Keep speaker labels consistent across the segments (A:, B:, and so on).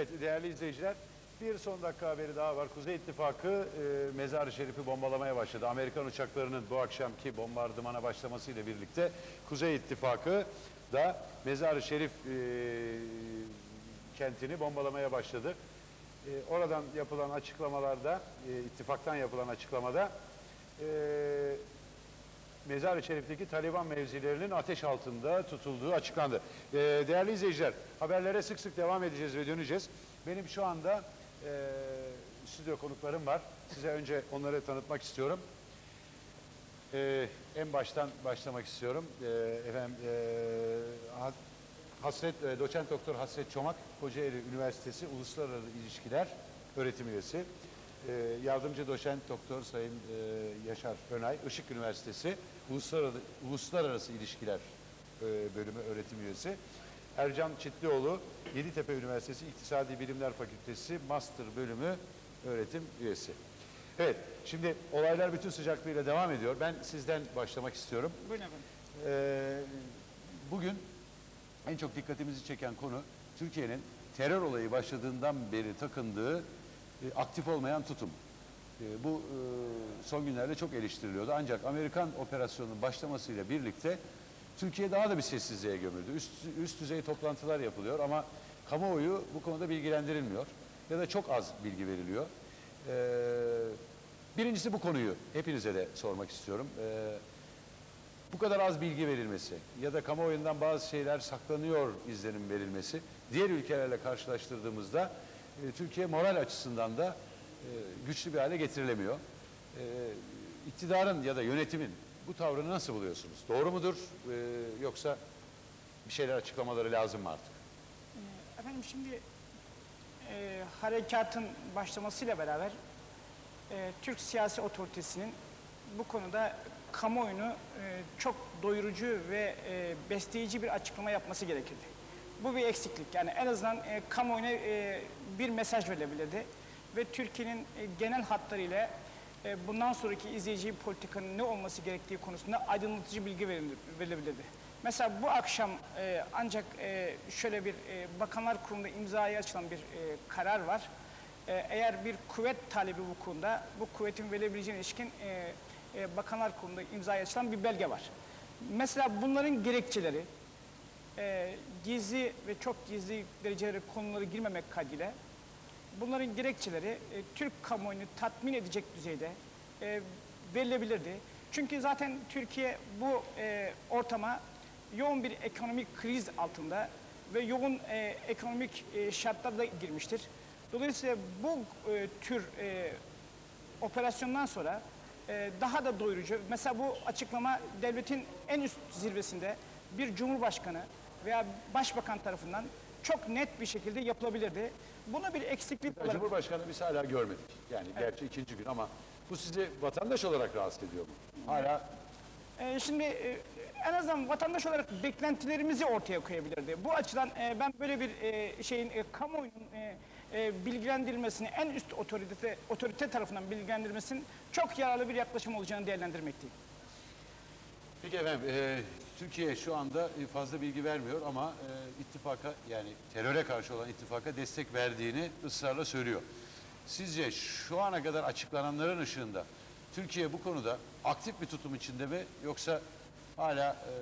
A: Evet değerli izleyiciler bir son dakika haberi daha var. Kuzey İttifakı e, Mezar-ı Şerif'i bombalamaya başladı. Amerikan uçaklarının bu akşamki bombardımana başlamasıyla birlikte Kuzey İttifakı da Mezar-ı Şerif e, kentini bombalamaya başladı. E, oradan yapılan açıklamalarda, e, ittifaktan yapılan açıklamada e, Mezar-ı Şerif'teki Taliban mevzilerinin ateş altında tutulduğu açıklandı. Ee, değerli izleyiciler, haberlere sık sık devam edeceğiz ve döneceğiz. Benim şu anda e, stüdyo konuklarım var. Size önce onları tanıtmak istiyorum. Ee, en baştan başlamak istiyorum. Ee, efendim, e, Ha- Hasret, e, doçent doktor Hasret Çomak, Kocaeli Üniversitesi Uluslararası İlişkiler öğretim üyesi. Ee, yardımcı doçent doktor Sayın e, Yaşar Önay, Işık Üniversitesi Uluslararası, Uluslararası İlişkiler e, bölümü öğretim üyesi. Ercan Çitlioğlu, Yeditepe Üniversitesi İktisadi Bilimler Fakültesi Master bölümü öğretim üyesi. Evet, şimdi olaylar bütün sıcaklığıyla devam ediyor. Ben sizden başlamak istiyorum.
B: Buyurun efendim.
A: Ee, bugün en çok dikkatimizi çeken konu Türkiye'nin terör olayı başladığından beri takındığı e, aktif olmayan tutum. E, bu e, son günlerde çok eleştiriliyordu. Ancak Amerikan operasyonunun başlamasıyla birlikte Türkiye daha da bir sessizliğe gömüldü. Üst, üst düzey toplantılar yapılıyor ama kamuoyu bu konuda bilgilendirilmiyor ya da çok az bilgi veriliyor. Birincisi bu konuyu hepinize de sormak istiyorum. Bu kadar az bilgi verilmesi ya da kamuoyundan bazı şeyler saklanıyor izlenim verilmesi diğer ülkelerle karşılaştırdığımızda e, Türkiye moral açısından da e, güçlü bir hale getirilemiyor. E, ya da yönetimin bu tavrını nasıl buluyorsunuz? Doğru mudur e, yoksa bir şeyler açıklamaları lazım mı artık?
B: Efendim şimdi e, harekatın başlamasıyla beraber e, Türk siyasi otoritesinin bu konuda kamuoyunu e, çok doyurucu ve e, besleyici bir açıklama yapması gerekirdi. Bu bir eksiklik. Yani en azından e, kamuoyuna e, bir mesaj verilebilirdi. Ve Türkiye'nin e, genel hatlarıyla e, bundan sonraki izleyeceği politikanın ne olması gerektiği konusunda aydınlatıcı bilgi verilebilirdi. Mesela bu akşam e, ancak e, şöyle bir e, Bakanlar Kurulu'nda imzaya açılan bir e, karar var. E, eğer bir kuvvet talebi vukuunda bu kuvvetin verilebileceğine ilişkin e, e, Bakanlar Kurulu'nda imzaya açılan bir belge var. Mesela bunların gerekçeleri e, gizli ve çok gizli derecede konuları girmemek kaydıyla bunların gerekçeleri e, Türk kamuoyunu tatmin edecek düzeyde e, verilebilirdi. Çünkü zaten Türkiye bu e, ortama yoğun bir ekonomik kriz altında ve yoğun e, ekonomik e, şartlarda girmiştir. Dolayısıyla bu e, tür e, operasyondan sonra e, daha da doyurucu. Mesela bu açıklama devletin en üst zirvesinde bir cumhurbaşkanı veya başbakan tarafından çok net bir şekilde yapılabilirdi. Bunu bir eksiklik olarak...
A: Cumhurbaşkanı biz hala görmedik. Yani gerçi ikinci gün ama bu sizi vatandaş olarak rahatsız ediyor mu? Hala
B: Ee, şimdi e, en azından vatandaş olarak beklentilerimizi ortaya koyabilirdi. Bu açıdan e, ben böyle bir e, şeyin e, kamuoyunun e, e, bilgilendirilmesini en üst otorite otorite tarafından bilgilendirilmesinin çok yararlı bir yaklaşım olacağını değerlendirmekteyim.
A: Peki efendim, e, Türkiye şu anda e, fazla bilgi vermiyor ama e, ittifaka yani teröre karşı olan ittifaka destek verdiğini ısrarla söylüyor. Sizce şu ana kadar açıklananların ışığında Türkiye bu konuda aktif bir tutum içinde mi yoksa hala e,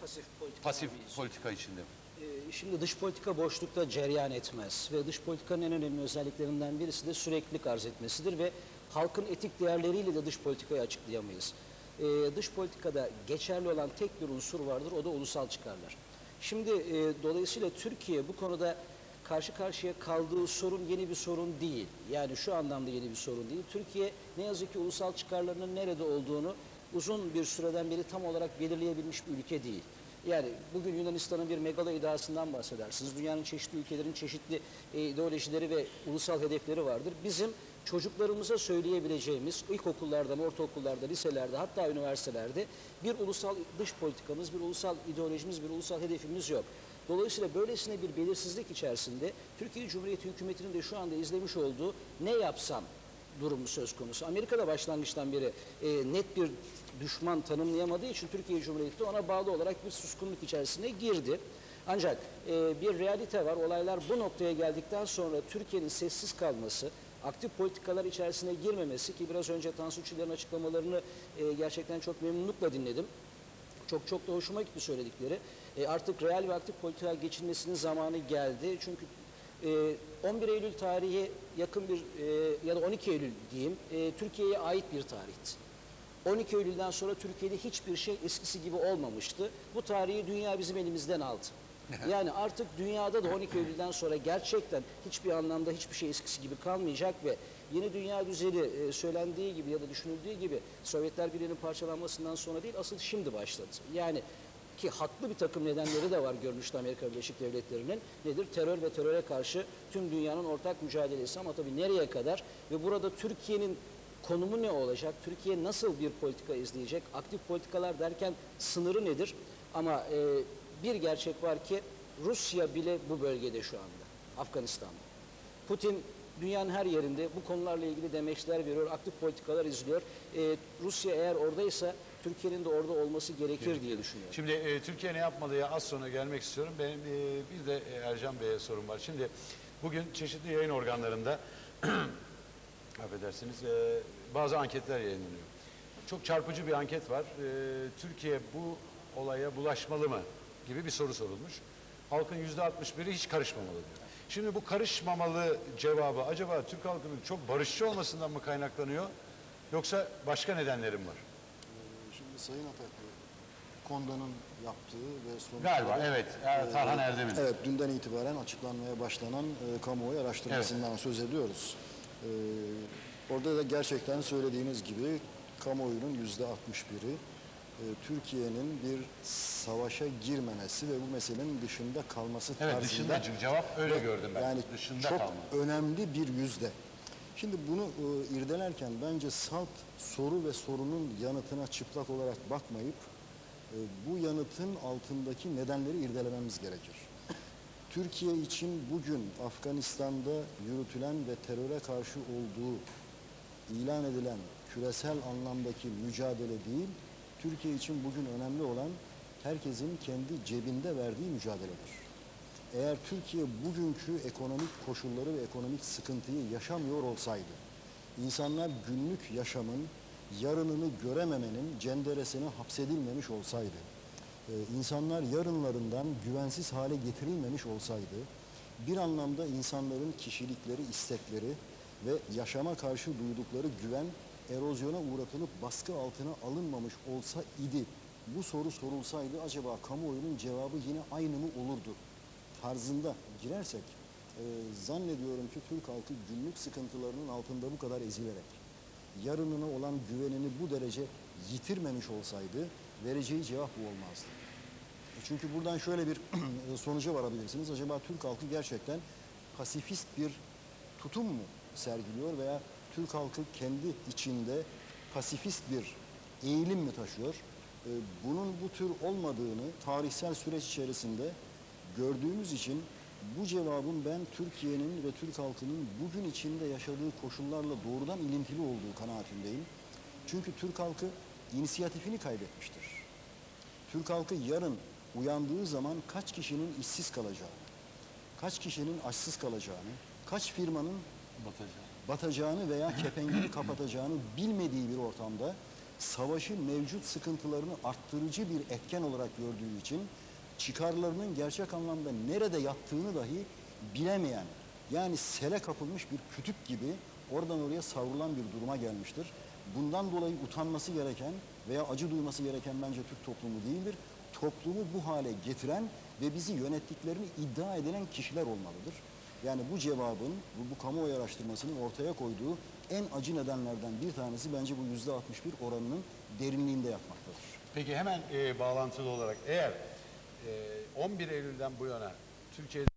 C: pasif politika
A: pasif politika içinde mi?
C: Ee, Şimdi dış politika boşlukta cereyan etmez ve dış politikanın en önemli özelliklerinden birisi de süreklilik arz etmesidir ve halkın etik değerleriyle de dış politikayı açıklayamayız. Ee, dış politikada geçerli olan tek bir unsur vardır o da ulusal çıkarlar. Şimdi e, dolayısıyla Türkiye bu konuda karşı karşıya kaldığı sorun yeni bir sorun değil. Yani şu anlamda yeni bir sorun değil. Türkiye ne yazık ki ulusal çıkarlarının nerede olduğunu uzun bir süreden beri tam olarak belirleyebilmiş bir ülke değil. Yani bugün Yunanistan'ın bir megalo iddiasından bahsedersiniz. Dünyanın çeşitli ülkelerin çeşitli e, ideolojileri ve ulusal hedefleri vardır. Bizim çocuklarımıza söyleyebileceğimiz ilkokullardan, ortaokullarda, liselerde hatta üniversitelerde bir ulusal dış politikamız, bir ulusal ideolojimiz, bir ulusal hedefimiz yok. Dolayısıyla böylesine bir belirsizlik içerisinde Türkiye Cumhuriyeti hükümetinin de şu anda izlemiş olduğu ne yapsam durumu söz konusu. Amerika'da başlangıçtan beri e, net bir düşman tanımlayamadığı için Türkiye Cumhuriyeti de ona bağlı olarak bir suskunluk içerisine girdi. Ancak e, bir realite var. Olaylar bu noktaya geldikten sonra Türkiye'nin sessiz kalması, aktif politikalar içerisine girmemesi ki biraz önce Tansu Çiller'in açıklamalarını e, gerçekten çok memnunlukla dinledim. Çok çok da hoşuma gitti söyledikleri. E, artık real ve aktif politika geçilmesinin zamanı geldi. Çünkü e, 11 Eylül tarihi yakın bir e, ya da 12 Eylül diyeyim e, Türkiye'ye ait bir tarihti. 12 Eylül'den sonra Türkiye'de hiçbir şey eskisi gibi olmamıştı. Bu tarihi dünya bizim elimizden aldı. Yani artık dünyada da 12 Eylül'den sonra gerçekten hiçbir anlamda hiçbir şey eskisi gibi kalmayacak ve yeni dünya düzeni e, söylendiği gibi ya da düşünüldüğü gibi Sovyetler Birliği'nin parçalanmasından sonra değil asıl şimdi başladı. Yani ki haklı bir takım nedenleri de var görünüşte Amerika Birleşik Devletleri'nin. Nedir? Terör ve teröre karşı tüm dünyanın ortak mücadelesi ama tabii nereye kadar ve burada Türkiye'nin konumu ne olacak? Türkiye nasıl bir politika izleyecek? Aktif politikalar derken sınırı nedir? Ama e, bir gerçek var ki Rusya bile bu bölgede şu anda. Afganistan'da. Putin dünyanın her yerinde bu konularla ilgili demeçler veriyor, aktif politikalar izliyor. E, Rusya eğer oradaysa Türkiye'nin de orada olması gerekir diye düşünüyorum.
A: Şimdi e, Türkiye ne yapmalıya az sonra gelmek istiyorum. Benim e, bir de e, Ercan Bey'e sorum var. Şimdi bugün çeşitli yayın organlarında affedersiniz e, bazı anketler yayınlanıyor. Çok çarpıcı bir anket var. E, Türkiye bu olaya bulaşmalı mı gibi bir soru sorulmuş. Halkın yüzde 61'i hiç karışmamalı diyor. Şimdi bu karışmamalı cevabı acaba Türk halkının çok barışçı olmasından mı kaynaklanıyor yoksa başka nedenlerim var?
D: Şimdi Sayın Ataklı, Konda'nın yaptığı ve sonuçları...
A: Galiba evet. Er- Tarhan Erdem'in.
D: Evet, dünden itibaren açıklanmaya başlanan e, kamuoyu araştırmasından söz ediyoruz. E, orada da gerçekten söylediğiniz gibi kamuoyunun yüzde 61'i e, Türkiye'nin bir savaşa girmemesi ve bu meselenin dışında kalması
A: Evet
D: tarzında...
A: dışında çünkü cevap öyle gördüm ben.
D: Yani
A: dışında
D: çok
A: kalma.
D: önemli bir yüzde. Şimdi bunu e, irdelerken bence salt soru ve sorunun yanıtına çıplak olarak bakmayıp e, bu yanıtın altındaki nedenleri irdelememiz gerekir. Türkiye için bugün Afganistan'da yürütülen ve teröre karşı olduğu ilan edilen küresel anlamdaki mücadele değil, Türkiye için bugün önemli olan herkesin kendi cebinde verdiği mücadeledir. Eğer Türkiye bugünkü ekonomik koşulları ve ekonomik sıkıntıyı yaşamıyor olsaydı, insanlar günlük yaşamın yarınını görememenin cenderesine hapsedilmemiş olsaydı, e, insanlar yarınlarından güvensiz hale getirilmemiş olsaydı, bir anlamda insanların kişilikleri, istekleri ve yaşama karşı duydukları güven erozyona uğratılıp baskı altına alınmamış olsa idi. Bu soru sorulsaydı acaba kamuoyunun cevabı yine aynı mı olurdu? tarzında girersek e, zannediyorum ki Türk halkı günlük sıkıntılarının altında bu kadar ezilerek yarınına olan güvenini bu derece yitirmemiş olsaydı vereceği cevap bu olmazdı. E, Çünkü buradan şöyle bir sonuca varabilirsiniz. Acaba Türk halkı gerçekten pasifist bir tutum mu sergiliyor veya Türk halkı kendi içinde pasifist bir eğilim mi taşıyor? E, Bunun bu tür olmadığını tarihsel süreç içerisinde gördüğümüz için bu cevabın ben Türkiye'nin ve Türk halkının bugün içinde yaşadığı koşullarla doğrudan ilintili olduğu kanaatindeyim. Çünkü Türk halkı inisiyatifini kaybetmiştir. Türk halkı yarın uyandığı zaman kaç kişinin işsiz kalacağını, kaç kişinin açsız kalacağını, kaç firmanın batacağını veya kepengini kapatacağını bilmediği bir ortamda savaşın mevcut sıkıntılarını arttırıcı bir etken olarak gördüğü için çıkarlarının gerçek anlamda nerede yattığını dahi bilemeyen yani sele kapılmış bir kütük gibi oradan oraya savrulan bir duruma gelmiştir. Bundan dolayı utanması gereken veya acı duyması gereken bence Türk toplumu değildir. Toplumu bu hale getiren ve bizi yönettiklerini iddia edilen kişiler olmalıdır. Yani bu cevabın, bu, bu kamuoyu araştırmasının ortaya koyduğu en acı nedenlerden bir tanesi bence bu yüzde 61 oranının derinliğinde yatmaktadır.
A: Peki hemen e, bağlantılı olarak eğer e, 11 Eylül'den bu yana Türkiye'de